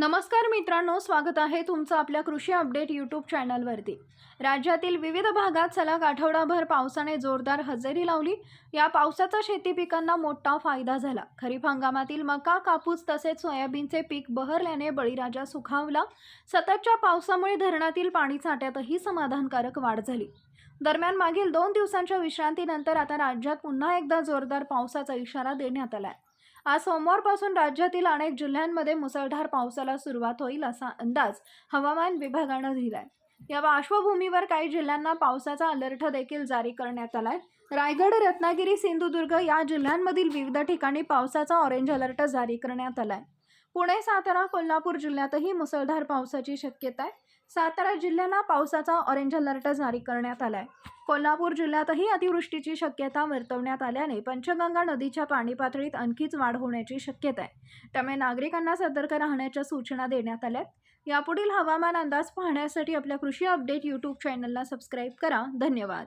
नमस्कार मित्रांनो स्वागत आहे तुमचं आपल्या कृषी अपडेट यूट्यूब चॅनलवरती. राज्यातील विविध भागात सलग आठवडाभर पावसाने जोरदार हजेरी लावली. या पावसाचा शेती पिकांना मोठा फायदा झाला. खरीप हंगामातील मका कापूस तसेच सोयाबीनचे पीक बहरल्याने बळीराजा सुखावला. सततच्या पावसामुळे धरणातील पाणी साठ्यातही समाधानकारक वाढ झाली. दरम्यान मागील दोन दिवसांच्या विश्रांतीनंतर आता राज्यात पुन्हा एकदा जोरदार पावसाचा इशारा देण्यात आला आहे आज सोमवारपासून राज्यातील अनेक जिल्ह्यांमध्ये मुसळधार पावसाला सुरुवात होईल असा अंदाज हवामान विभागानं दिलाय. या पार्श्वभूमीवर काही जिल्ह्यांना पावसाचा अलर्ट देखील जारी करण्यात आलाय. रायगड रत्नागिरी सिंधुदुर्ग या जिल्ह्यांमधील विविध ठिकाणी पावसाचा ऑरेंज अलर्ट जारी करण्यात आलाय. पुणे सातारा कोल्हापूर जिल्ह्यातही मुसळधार पावसाची शक्यता आहे. सातारा जिल्ह्याला पावसाचा ऑरेंज अलर्ट जारी करण्यात आलाय. कोल्हापूर जिल्ह्यातही अतिवृष्टीची शक्यता वर्तवण्यात आल्याने पंचगंगा नदीच्या पाणी पातळीत आणखीच वाढ होण्याची शक्यता आहे. त्यामुळे नागरिकांना सतर्क राहण्याच्या सूचना देण्यात आल्यात. यापुढील हवामान अंदाज पाहण्यासाठी आपल्या कृषी अपडेट यूट्यूब चॅनलला सबस्क्राईब करा. धन्यवाद.